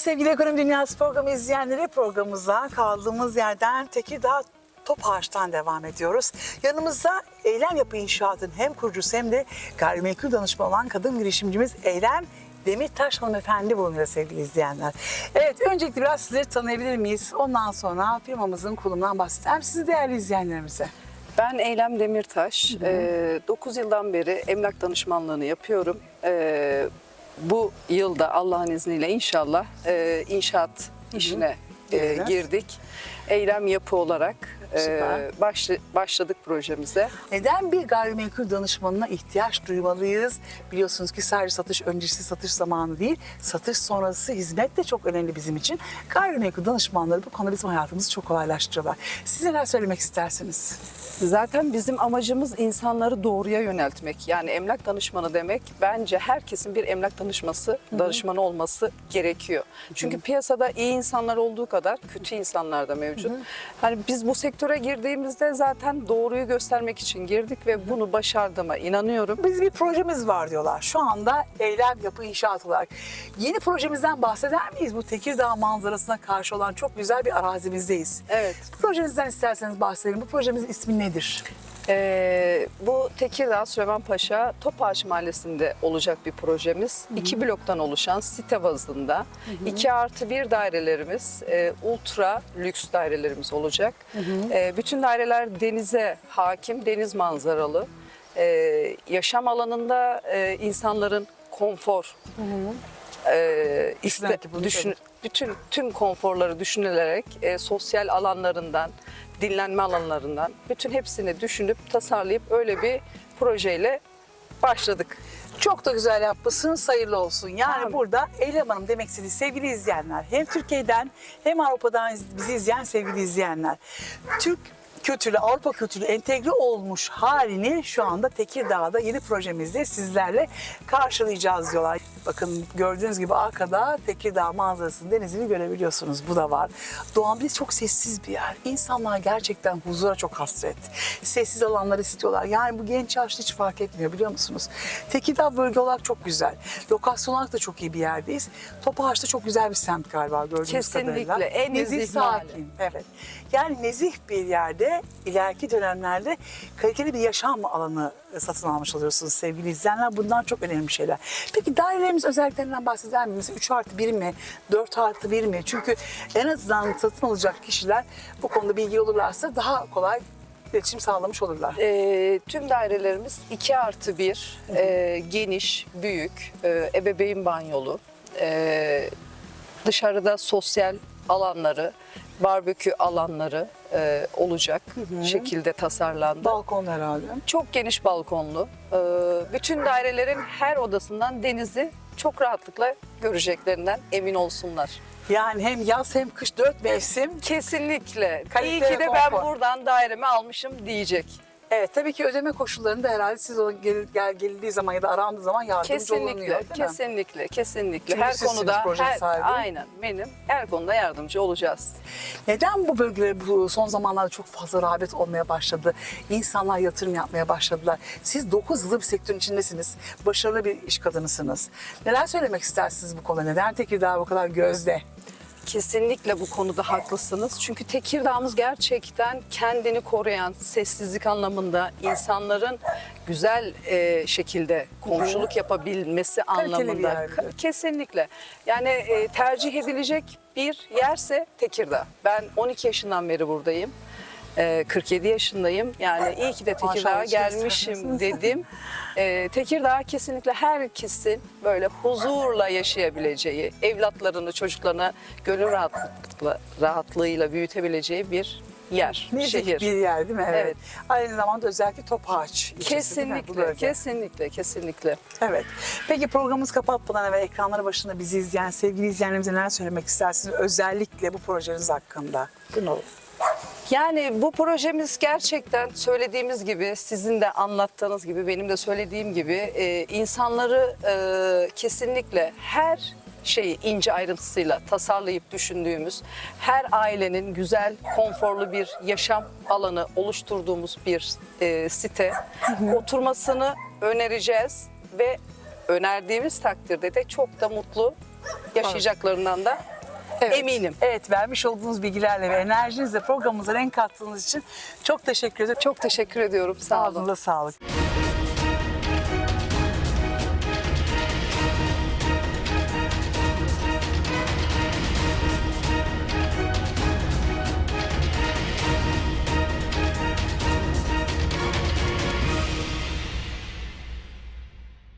Sevgili Ekonomi Dünyası programı izleyenleri. Programımıza kaldığımız yerden Tekirdağ Topağaç'tan devam ediyoruz. Yanımızda Eylem Yapı İnşaat'ın hem kurucusu hem de gayrimenkul danışmanı olan kadın girişimcimiz Eylem Demirtaş hanımefendi bulunuyor sevgili izleyenler. Evet öncelikle biraz sizleri tanıyabilir miyiz? Ondan sonra firmamızın kurulumundan bahsedelim sizi değerli izleyenlerimize. Ben Eylem Demirtaş. 9 yıldan beri emlak danışmanlığını yapıyorum. Ee, bu yılda Allah'ın izniyle inşallah e, inşaat işine e, girdik. Eylem yapı olarak e, Süper. başlı- başladık projemize. Neden bir gayrimenkul danışmanına ihtiyaç duymalıyız? Biliyorsunuz ki sadece satış öncesi satış zamanı değil, satış sonrası hizmet de çok önemli bizim için. Gayrimenkul danışmanları bu konuda bizim hayatımızı çok kolaylaştırıyorlar. Siz neler söylemek istersiniz? Zaten bizim amacımız insanları doğruya yöneltmek. Yani emlak danışmanı demek bence herkesin bir emlak danışması, danışmanı olması gerekiyor. Çünkü piyasada iyi insanlar olduğu kadar kötü insanlar da mevcut. Hani biz bu sektöre girdiğimizde zaten doğruyu göstermek için girdik ve bunu başardığıma inanıyorum. Biz bir projemiz var diyorlar. Şu anda Eylem Yapı İnşaat olarak. Yeni projemizden bahseder miyiz? Bu Tekirdağ manzarasına karşı olan çok güzel bir arazimizdeyiz. Evet. Bu projemizden isterseniz bahsedelim. Bu projemizin ismi nedir? Ee, bu Tekirdağ Süleyman Paşa Topağaç Mahallesi'nde olacak bir projemiz. İki bloktan oluşan site bazında. iki artı bir dairelerimiz, e, ultra lüks dairelerimiz olacak. E, bütün daireler denize hakim, deniz manzaralı. E, yaşam alanında e, insanların konfor, e, iste, Belki bunu düşün, bütün tüm konforları düşünülerek e, sosyal alanlarından, dinlenme alanlarından bütün hepsini düşünüp tasarlayıp öyle bir projeyle başladık. Çok da güzel yapmışsınız, hayırlı olsun. Yani Amin. burada Eylem Hanım demek istediği sevgili izleyenler, hem Türkiye'den hem Avrupa'dan bizi izleyen sevgili izleyenler. Türk kültürü, Avrupa kültürü entegre olmuş halini şu anda Tekirdağ'da yeni projemizde sizlerle karşılayacağız diyorlar. Bakın gördüğünüz gibi arkada Tekirdağ manzarasının denizini görebiliyorsunuz. Bu da var. Doğan bir çok sessiz bir yer. İnsanlar gerçekten huzura çok hasret. Sessiz alanlar istiyorlar. Yani bu genç yaşlı hiç fark etmiyor biliyor musunuz? Tekirdağ bölge olarak çok güzel. Lokasyon olarak da çok iyi bir yerdeyiz. Topağaç'ta çok güzel bir semt galiba gördüğünüz Kesinlikle. kadarıyla. En nezih mahalle. sakin. Evet. Yani nezih bir yerde ileriki dönemlerde kaliteli bir yaşam alanı satın almış oluyorsunuz sevgili izleyenler. Bunlar çok önemli şeyler. Peki dairelerimiz özelliklerinden bahseder miyiz? 3 artı 1 mi? 4 artı 1 mi? Çünkü en azından satın alacak kişiler bu konuda bilgi olurlarsa daha kolay iletişim sağlamış olurlar. E, tüm dairelerimiz 2 artı 1, geniş, büyük, e, ebeveyn banyolu, e, dışarıda sosyal alanları, barbekü alanları e, olacak şekilde tasarlandı. Balkon herhalde. Çok geniş balkonlu. Ee, Bütün dairelerin her odasından denizi çok rahatlıkla göreceklerinden emin olsunlar. Yani hem yaz hem kış dört mevsim Kesinlikle. Kalite İyi ki de ben konfor. buradan dairemi almışım diyecek. Evet tabii ki ödeme koşullarında herhalde siz o gel, gel, geldiği zaman ya da arandığı zaman yardımcı olunuyor Kesinlikle, değil mi? kesinlikle, kesinlikle. Her konuda, her, sahibi. aynen benim. Her konuda yardımcı olacağız. Neden bu bölgelere bu son zamanlarda çok fazla rağbet olmaya başladı? İnsanlar yatırım yapmaya başladılar. Siz 9 yıldır bir sektörün içindesiniz. Başarılı bir iş kadınısınız. Neler söylemek istersiniz bu konuda? Neden Tekirdağ bu kadar gözde? Kesinlikle bu konuda haklısınız. Çünkü Tekirdağ'ımız gerçekten kendini koruyan, sessizlik anlamında insanların güzel e, şekilde komşuluk yapabilmesi anlamında. Kesinlikle. Yani e, tercih edilecek bir yerse Tekirdağ. Ben 12 yaşından beri buradayım. E, 47 yaşındayım. Yani iyi ki de Tekirdağ'a gelmişim dedim. E, Tekirdağ kesinlikle herkesin böyle huzurla yaşayabileceği, evlatlarını, çocuklarına gönül rahatlıkla, rahatlığıyla büyütebileceği bir yer, Nezih şehir. bir yer değil mi? Evet. Evet. Aynı zamanda özellikle Topağaç ilçesi değil mi? Bu Kesinlikle, bölge. kesinlikle, kesinlikle. Evet. Peki programımız kapatmadan evvel ekranları başında bizi izleyen sevgili izleyenlerimize neler söylemek istersiniz? Özellikle bu projeniz hakkında. Bu ne olur? Yani bu projemiz gerçekten söylediğimiz gibi, sizin de anlattığınız gibi, benim de söylediğim gibi e, insanları e, kesinlikle her şeyi ince ayrıntısıyla tasarlayıp düşündüğümüz, her ailenin güzel, konforlu bir yaşam alanı oluşturduğumuz bir e, site. Oturmasını önereceğiz ve önerdiğimiz takdirde de çok da mutlu yaşayacaklarından da Evet. eminim. Evet vermiş olduğunuz bilgilerle ve enerjinizle programımıza renk kattığınız için çok teşekkür ederim. Çok teşekkür ediyorum. Sağ olun. Ağzınıza sağlık.